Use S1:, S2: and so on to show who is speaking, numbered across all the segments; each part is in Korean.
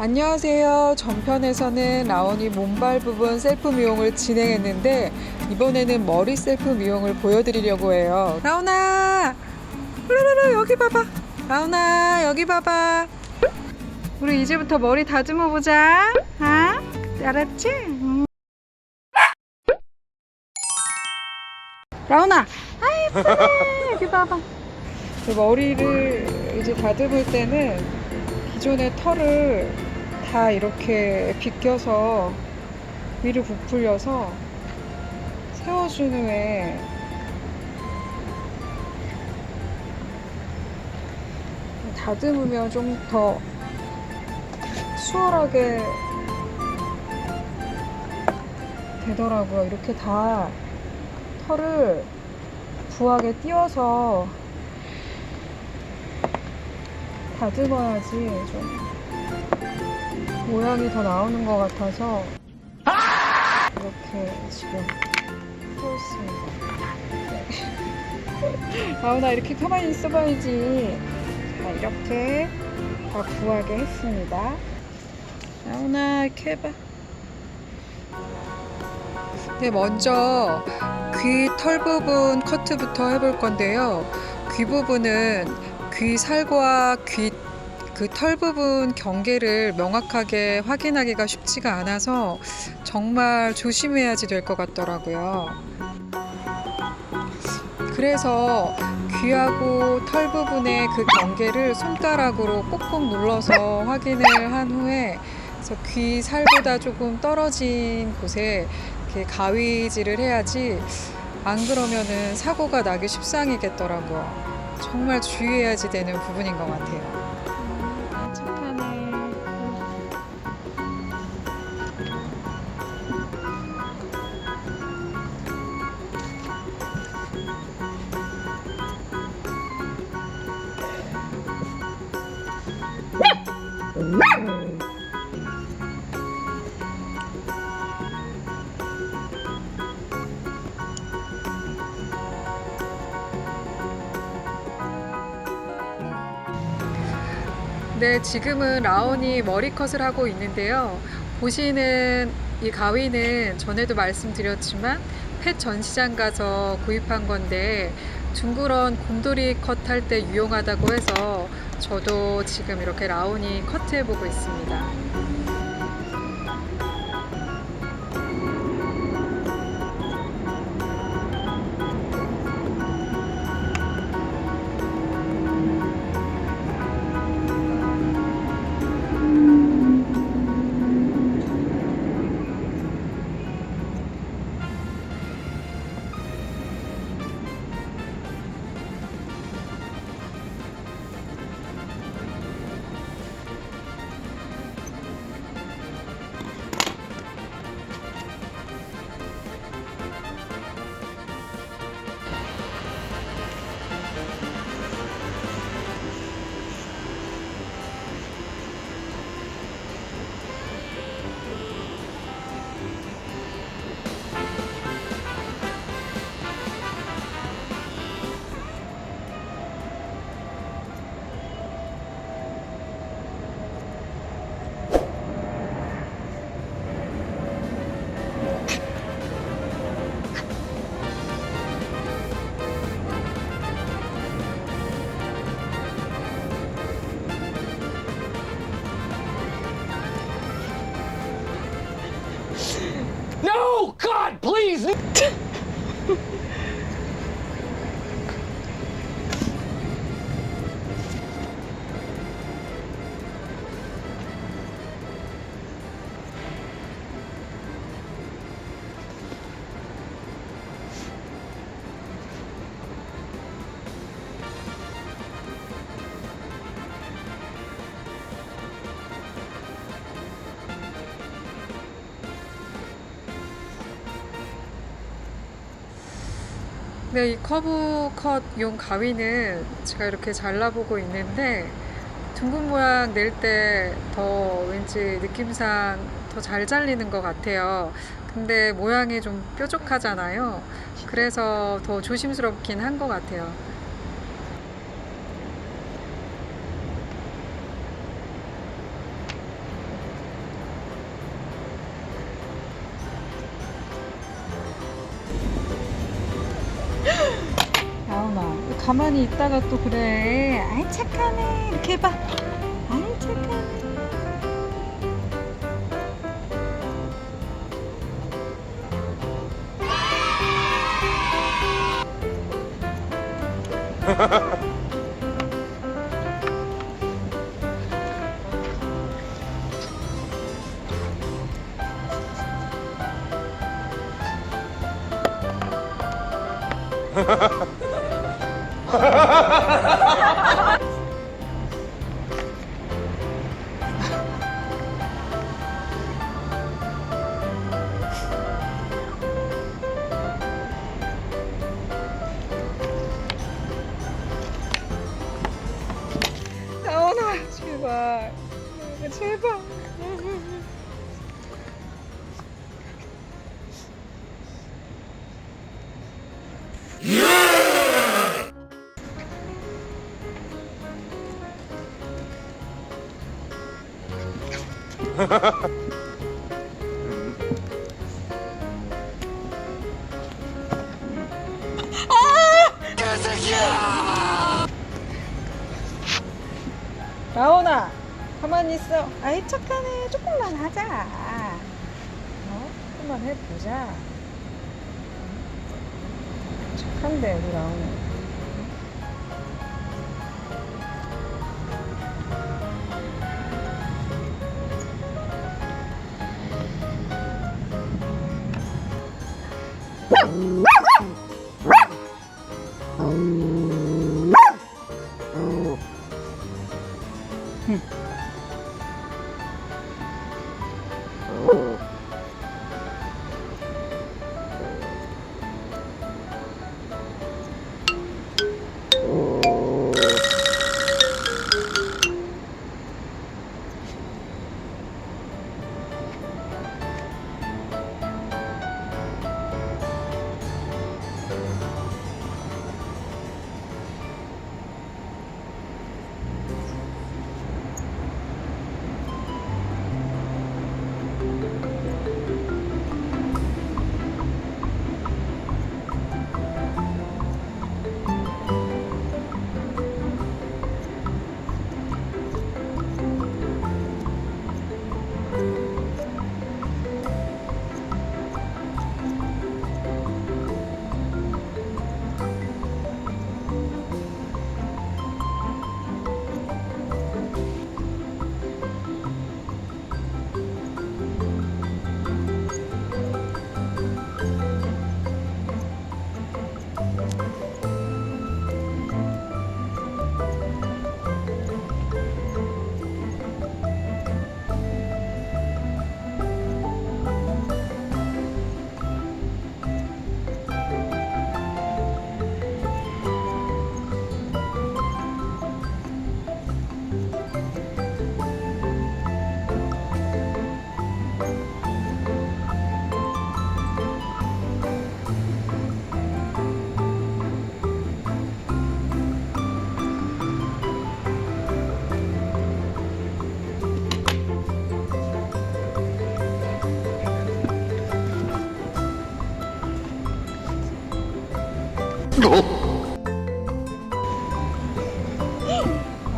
S1: 안녕하세요. 전편에서는 라온이 몸발 부분 셀프 미용을 진행했는데 이번에는 머리 셀프 미용을 보여드리려고 해요. 라온아, 루루루 여기 봐봐. 라온아 여기 봐봐. 우리 이제부터 머리 다듬어 보자. 아, 알았지? 음. 라온아, 아이 예쁘네. 여기 봐봐. 그 머리를 이제 다듬을 때는 기존의 털을 다 이렇게 빗겨서 위로 부풀려서 세워준 후에 다듬으면 좀 더 수월하게 되더라고요. 이렇게 다 털을 부하게 띄워서 다듬어야지 좀 모양이 더 나오는 것 같아서 이렇게 지금 해줬습니다. 네. 아우나 이렇게 가만히 있어봐야지. 자 이렇게 다 부하게 했습니다. 아우나 이렇게 해봐. 네 먼저 귀 털 부분 커트부터 해볼 건데요. 귀 부분은 귀 살과 귀 그 털 부분 경계를 명확하게 확인하기가 쉽지가 않아서 정말 조심해야지 될 것 같더라고요. 그래서 귀하고 털 부분의 그 경계를 손가락으로 꼭꼭 눌러서 확인을 한 후에 그래서 귀 살보다 조금 떨어진 곳에 이렇게 가위질을 해야지 안 그러면은 사고가 나기 십상이겠더라고요. 정말 주의해야지 되는 부분인 것 같아요. 네, 지금은 라온이 머리컷을 하고 있는데요. 보시는 이 가위는 전에도 말씀드렸지만 펫 전시장 가서 구입한 건데 둥그런 곰돌이 컷 할 때 유용하다고 해서 저도 지금 이렇게 라온이 커트해 보고 있습니다.
S2: No! God, please!
S1: 네, 이 커브 컷 용 가위는 제가 이렇게 잘라보고 있는데 둥근 모양 낼 때 더 왠지 느낌상 더 잘 잘리는 것 같아요. 근데 모양이 좀 뾰족하잖아요. 그래서 더 조심스럽긴 한 것 같아요. 가만히 있다가 또 그래. 아이 착하네. 이렇게 해봐. 아이 착하네. 나오나 제발. 제발. 라온아 가만히 있어. 아이 착하네. 조금만 하자. 어? 조금만 해보자. 착한데 우리 라온이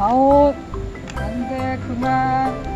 S1: 아웃 안돼 그만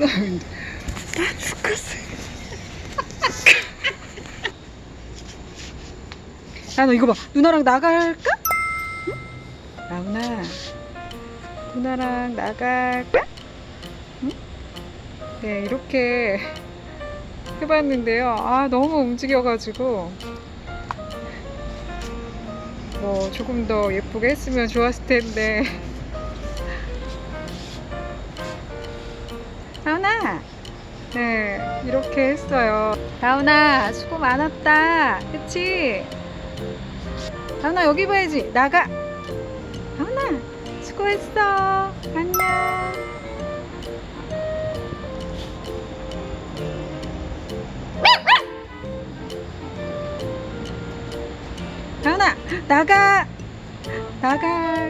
S1: 끊어면 다 죽었어요. 야, 너 이거 봐. 누나랑 나갈까? 응? 라훈아, 누나랑 나갈까? 응? 네, 이렇게 해봤는데요. 아, 너무 움직여가지고. 뭐, 조금 더 예쁘게 했으면 좋았을 텐데. 이렇게 했어요. 라훈아, 수고 많았다. 그치? 라훈아, 여기 봐야지. 나가! 라훈아, 수고했어. 안녕. 라훈아, 나가! 나가!